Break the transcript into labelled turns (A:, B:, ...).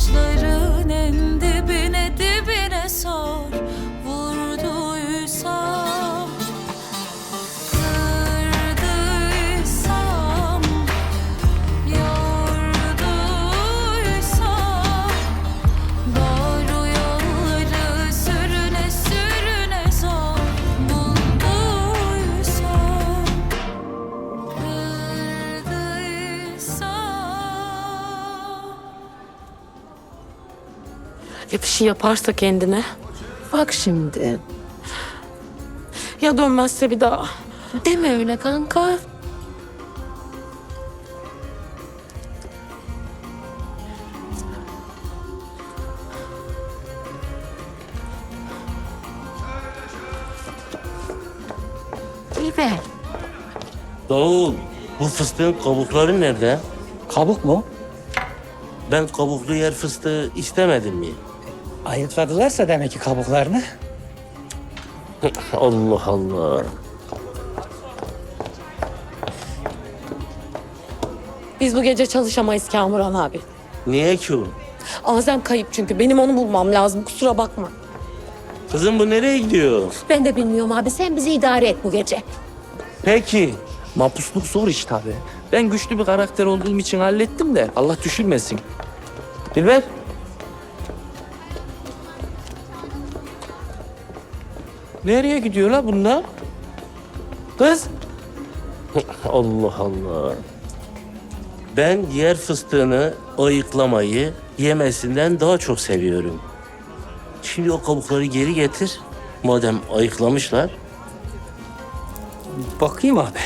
A: saçların en Ya bir şey yaparsa kendine?
B: Bak şimdi.
A: Ya dönmezse bir daha?
B: Deme öyle kanka. Dilber.
C: Davul, bu fıstığın kabukları nerede?
D: Kabuk mu?
C: Ben kabuklu yer fıstığı istemedim mi?
D: Ayıtladılarsa demek ki kabuklarını.
C: Allah Allah.
A: Biz bu gece çalışamayız Kamuran abi.
C: Niye ki o?
A: Azem kayıp çünkü. Benim onu bulmam lazım. Kusura bakma.
C: Kızım bu nereye gidiyor?
B: Ben de bilmiyorum abi. Sen bizi idare et bu gece.
C: Peki.
E: Mapusluk zor iş tabii. Ben güçlü bir karakter olduğum için hallettim de Allah düşürmesin. Dilber. Nereye gidiyor la bunlar? Kız.
C: Allah Allah. Ben yer fıstığını ayıklamayı yemesinden daha çok seviyorum. Şimdi o kabukları geri getir. Madem ayıklamışlar.
D: Bakayım abi.